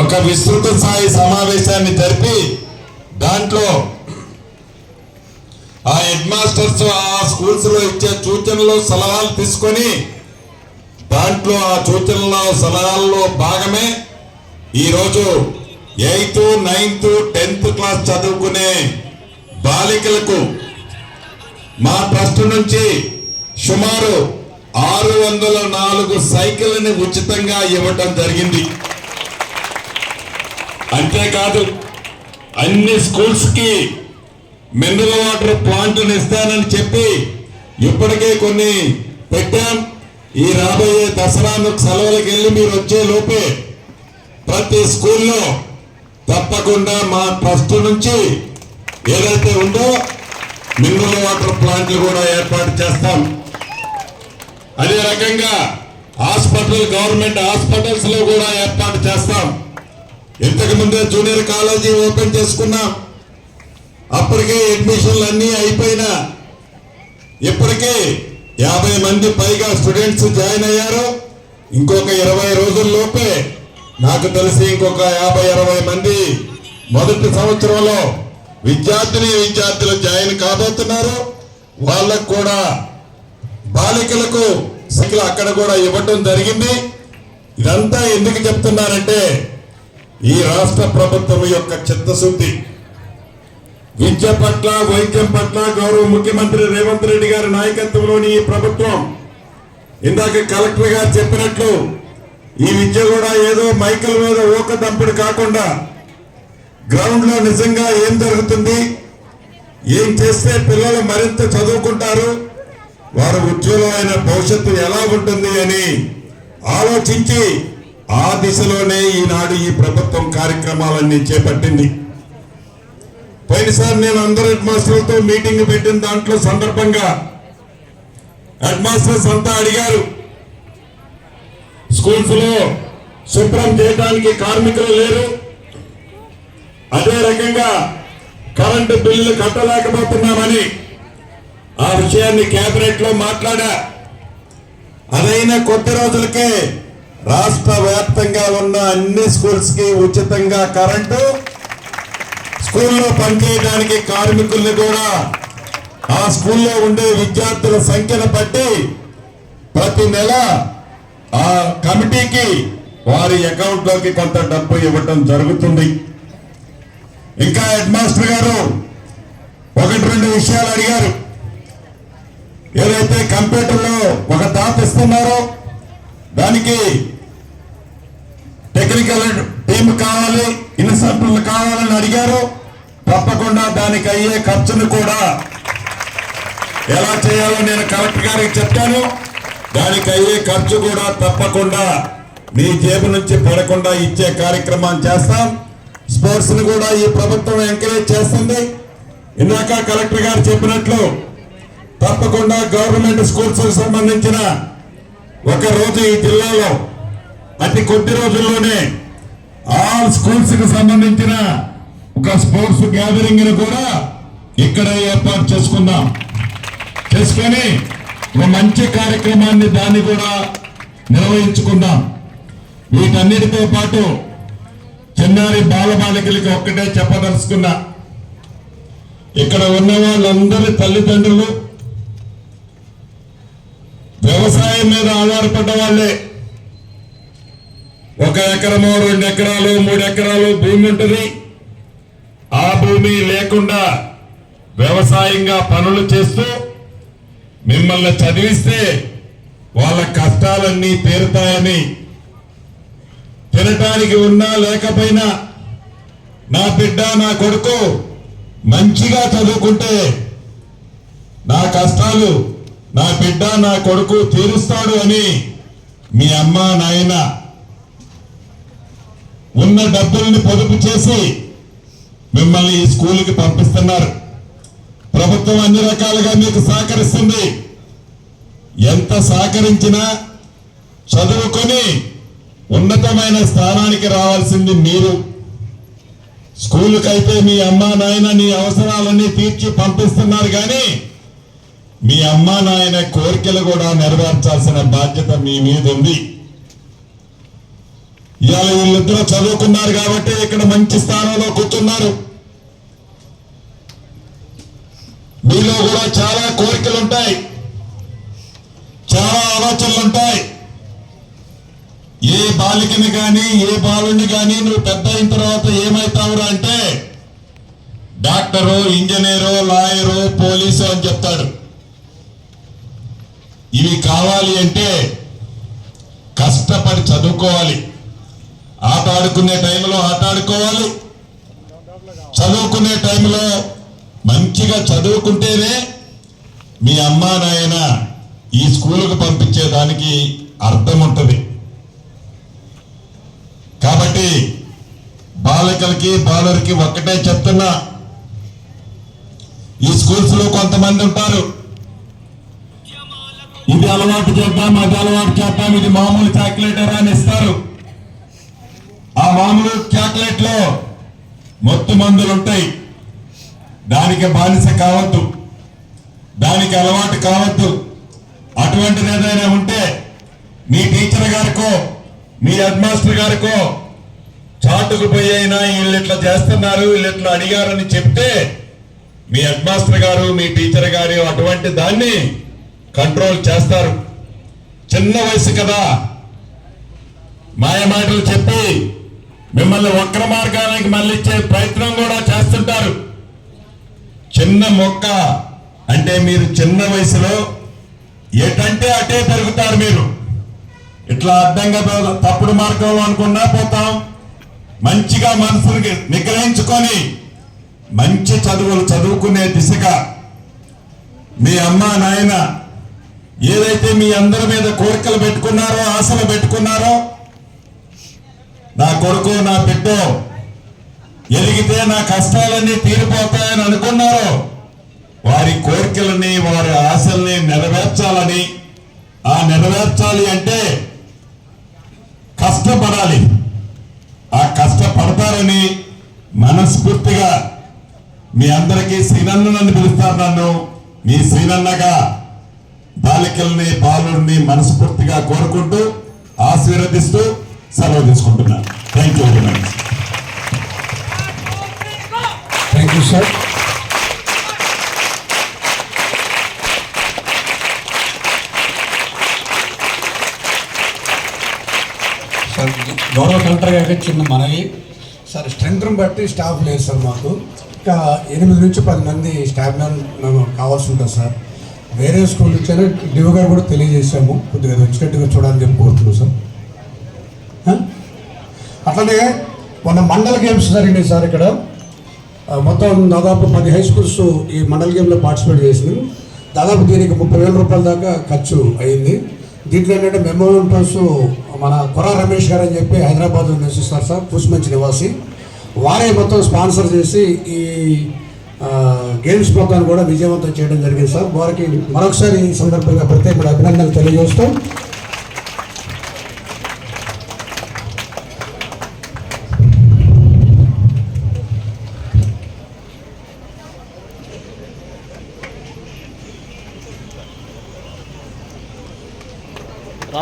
ఒక విస్తృత స్థాయి సమావేశాన్ని జరిపి దాంట్లో ఆ హెడ్ మాస్టర్స్ ఆ స్కూల్స్లో ఇచ్చే సూచనలు సలహాలు తీసుకొని దాంట్లో ఆ సూచనల సలహాల్లో భాగమే ఈరోజు ఎయిత్ నైన్త్ టెన్త్ క్లాస్ చదువుకునే బాలికలకు మా ట్రస్ట్ నుంచి సుమారు ఆరు వందల నాలుగు సైకిల్ని ఉచితంగా ఇవ్వటం జరిగింది. అంతేకాదు అన్ని స్కూల్స్కి మినరల్ వాటర్ ప్లాంట్లను ఇస్తానని చెప్పి ఇప్పటికే కొన్ని పెట్టాం. ఈ రాబోయే దసరా సెలవులకు వెళ్ళి మీరు వచ్చే లోపే ప్రతి స్కూల్లో తప్పకుండా మా ట్రస్ట్ నుంచి ఏదైతే ఉందో మినరల్ వాటర్ ప్లాంట్లు కూడా ఏర్పాటు చేస్తాం. అదే రకంగా హాస్పిటల్ గవర్నమెంట్ హాస్పిటల్స్లో కూడా ఏర్పాటు చేస్తాం. ఇంతకు ముందే జూనియర్ కాలేజీ ఓపెన్ చేసుకున్నాం. అప్పటికే అడ్మిషన్లు అన్నీ అయిపోయినా ఇప్పటికే యాభై మంది పైగా స్టూడెంట్స్ జాయిన్ అయ్యారు. ఇంకొక ఇరవై రోజుల్లోపే నాకు తెలిసి ఇంకొక యాభై అరవై మంది మొదటి సంవత్సరంలో విద్యార్థిని విద్యార్థులు జాయిన్ కాబోతున్నారు. వాళ్ళకు కూడా బాలికలకు సైకిల్ అక్కడ కూడా ఇవ్వటం జరిగింది. ఇదంతా ఎందుకు చెప్తున్నారంటే ఈ రాష్ట్ర ప్రభుత్వం యొక్క చిత్తశుద్ధి. విద్య పట్ల వైద్యం పట్ల గౌరవ ముఖ్యమంత్రి రేవంత్ రెడ్డి గారి నాయకత్వంలోని ఈ ప్రభుత్వం ఇందాక కలెక్టర్ గారు చెప్పినట్లు ఈ విద్య కూడా ఏదో మైకల్ మీద ఊక దంపుడు కాకుండా గ్రౌండ్లో నిజంగా ఏం జరుగుతుంది ఏం చేస్తే పిల్లలు మరింత చదువుకుంటారు వారి ఉజ్వలమైన భవిష్యత్తు ఎలా ఉంటుంది అని ఆలోచించి ఆ దిశలోనే ఈనాడు ఈ ప్రభుత్వం కార్యక్రమాలన్నీ చేపట్టింది. పోయినసారి నేను అందరు హెడ్ మాస్టర్లతో మీటింగ్ పెట్టిన దాంట్లో సందర్భంగా హెడ్ మాస్టర్స్ అంతా అడిగారు. స్కూల్స్లో శుభ్రం చేయడానికి కార్మికులు లేరు. అదే రకంగా కరెంటు బిల్లు కట్టలేకపోతున్నామని ఆ విషయాన్ని కేబినెట్లో మాట్లాడా. అదైన కొద్ది రోజులకే రాష్ట్ర వ్యాప్తంగా ఉన్న అన్ని స్కూల్స్కి ఉచితంగా కరెంటు స్కూల్లో పనిచేయడానికి కార్మికుల్ని కూడా ఆ స్కూల్లో ఉండే విద్యార్థుల సంఖ్యను బట్టి ప్రతి నెల ఆ కమిటీకి వారి అకౌంట్లోకి కొంత డబ్బు ఇవ్వటం జరుగుతుంది. ఇంకా హెడ్ మాస్టర్ గారు ఒకటి రెండు విషయాలు అడిగారు. ఏదైతే కంప్యూటర్లో ఒక దాత ఇస్తున్నారో దానికి హాస్పిటల్ కావాలని అడిగారు. తప్పకుండా దానికి అయ్యే ఖర్చును కూడా ఎలా చేయాలో నేను కలెక్టర్ గారికి చెప్పాను. దానికి అయ్యే ఖర్చు కూడా తప్పకుండా మీ జేబు నుంచి పడకుండా ఇచ్చే కార్యక్రమం చేస్తాం. స్పోర్ట్స్ని కూడా ఈ ప్రభుత్వం ఎంకరేజ్ చేస్తుంది. ఇందాక కలెక్టర్ గారు చెప్పినట్లు తప్పకుండా గవర్నమెంట్ స్కూల్స్కు సంబంధించిన ఒక రోజు ఈ జిల్లాలో అతి కొద్ది రోజుల్లోనే ఆల్ స్కూల్స్కి సంబంధించిన ఒక స్పోర్ట్స్ గ్యాదరింగ్ని కూడా ఇక్కడ ఏర్పాటు చేసుకుందాం. చేసుకొని ఒక మంచి కార్యక్రమాన్ని దాన్ని కూడా నిర్వహించుకుందాం. వీటన్నిటితో పాటు చిన్నారి బాలబాలికలకి ఒక్కటే చెప్పదలుచుకున్నా. ఇక్కడ ఉన్న వాళ్ళందరి తల్లిదండ్రులు వ్యవసాయం మీద ఆధారపడ్డ వాళ్ళే. ఎకరమో రెండు ఎకరాలు మూడు ఎకరాలు భూమి ఉంటుంది. ఆ భూమి లేకుండా వ్యవసాయంగా పనులు చేస్తూ మిమ్మల్ని చదివిస్తే వాళ్ళ కష్టాలన్నీ తీరుతాయని తినటానికి ఉన్నా లేకపోయినా నా బిడ్డ నా కొడుకు మంచిగా చదువుకుంటే నా కష్టాలు నా బిడ్డ నా కొడుకు తీరుస్తాడు అని మీ అమ్మ నాయన ఉన్న డబ్బుల్ని పొదుపు చేసి మిమ్మల్ని ఈ స్కూల్కి పంపిస్తున్నారు. ప్రభుత్వం అన్ని రకాలుగా మీకు సహకరిస్తుంది. ఎంత సహకరించినా చదువుకొని ఉన్నతమైన స్థానానికి రావాల్సింది మీరు. స్కూలుకైతే మీ అమ్మా నాయన నీ అవసరాలన్నీ తీర్చి పంపిస్తున్నారు కానీ మీ అమ్మా నాయన కోరికలు కూడా నెరవేర్చాల్సిన బాధ్యత మీ మీద ఉంది ఇవాళ వీళ్ళిద్దరూ చదువుకున్నారు కాబట్టి ఇక్కడ మంచి స్థానంలో కూర్చున్నారు. మీలో కూడా చాలా కోరికలు ఉంటాయి చాలా ఆలోచనలు ఉంటాయి ఏ బాలికని కానీ ఏ బాలుని కానీ నువ్వు పెద్ద అయిన తర్వాత ఏమైతావురా అంటే డాక్టరు ఇంజనీరు లాయరు పోలీసు అని చెప్తాడు. ఇవి కావాలి అంటే కష్టపడి చదువుకోవాలి. ఆట ఆడుకునే టైంలో ఆట ఆడుకోవాలి చదువుకునే టైంలో మంచిగా చదువుకుంటేనే మీ అమ్మా నాయన ఈ స్కూలుకు పంపించేదానికి అర్థం ఉంటుంది. కాబట్టి బాలికలకి బాలురికి ఒక్కటే చెప్తున్నా. ఈ స్కూల్స్లో కొంతమంది ఉంటారు. ఇది అలవాటు చేద్దాం అది అలవాటు చేద్దాం ఇది మామూలు చాక్లెట్ అని ఇస్తారు. మామూలు చాక్లెట్లో మొత్తం మందులు ఉంటాయి దానికి బానిస కావద్దు. దానికి అలవాటు కావద్దు. అటువంటిది ఏదైనా ఉంటే మీ టీచర్ గారికో మీ హెడ్ మాస్టర్ గారికో చాటుకు పోయి అయినా వీళ్ళు ఇట్లా చేస్తున్నారు వీళ్ళు ఇట్లా అడిగారని చెప్తే మీ హెడ్ మాస్టర్ గారు మీ టీచర్ గారు అటువంటి దాన్ని కంట్రోల్ చేస్తారు. చిన్న వయసు కదా. మాయ మాటలు చెప్పి మిమ్మల్ని వక్ర మార్గానికి మళ్ళించే ప్రయత్నం కూడా చేస్తుంటారు. చిన్న మొక్క అంటే మీరు చిన్న వయసులో ఎటంటే అటే పెరుగుతారు మీరు. ఇట్లా అడ్డంగా తప్పుడు మార్గంలో అనుకున్నా పోతాం. మంచిగా మనసుని నిగ్రహించుకొని మంచి చదువులు చదువుకునే దిశగా మీ అమ్మ నాయన ఏదైతే మీ అందరి మీద కోరికలు పెట్టుకున్నారో ఆశలు పెట్టుకున్నారో నా కొడుకు నా బిడ్డ ఎదిగితే నా కష్టాలన్నీ తీరిపోతాయని అనుకున్నారో. వారి కోరికలని వారి ఆశల్ని నెరవేర్చాలని. ఆ నెరవేర్చాలి అంటే కష్టపడాలి. ఆ కష్టపడతారని మనస్ఫూర్తిగా మీ అందరికీ శ్రీనన్నని పిలుస్తారు నన్ను. మీ శ్రీనన్నగా బాలికల్ని బాలుడిని మనస్ఫూర్తిగా కోరుకుంటూ ఆశీర్వదిస్తూ సెలవు తీసుకుంటున్నాను. Thank you very much thank you sir sir గౌరవ కలెక్టర్ గారికి చిన్న మనవి. సార్ స్ట్రెంగ్త్ని బట్టి స్టాఫ్ లేదు సార్ మాకు. ఇంకా ఎనిమిది నుంచి పది మంది స్టాఫ్ మేము కావాల్సి ఉంటుంది సార్ వేరే స్కూల్ ఇచ్చారు డివ్ గారు కూడా తెలియజేశాము. కొద్దిగా వచ్చినట్టుగా చూడాలని చెప్పి కోరుతున్నాం సార్ అట్లనే మొన్న మండల గేమ్స్ జరిగినాయి సార్ ఇక్కడ. మొత్తం దాదాపు పది హై స్కూల్స్ ఈ మండల్ గేమ్లో పార్టిసిపేట్ చేసినాయి దాదాపు దీనికి ముప్పై వేల రూపాయల దాకా ఖర్చు అయింది. దీంట్లో ఏంటంటే మెమోమెంటోస్ మన కొర రమేష్ గారు అని చెప్పి హైదరాబాద్లో నివసిస్తారు సార్ పూసిమంచి నివాసి. వారే మొత్తం స్పాన్సర్ చేసి ఈ గేమ్స్ మొత్తాన్ని కూడా విజయవంతం చేయడం జరిగింది సార్. వారికి మరొకసారి ఈ సందర్భంగా ప్రత్యేక అభినందనలు తెలియజేస్తూ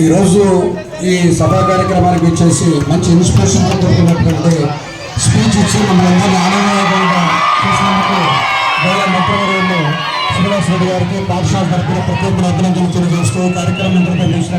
ఈరోజు ఈ సభా కార్యక్రమానికి వచ్చేసి మంచి ఇన్స్పిరేషన్ దొరికినటువంటి స్పీచ్ ఇచ్చి మమ్మల్ని అందరినీ ఆనందకరంగా చేసినందుకు వేల మంత్రివర్యులు శ్రీనివాస్ రెడ్డి గారికి పాఠశాల తరఫున ప్రత్యేక అభినందనలు తెలియజేస్తూ కార్యక్రమం నిర్వహించిన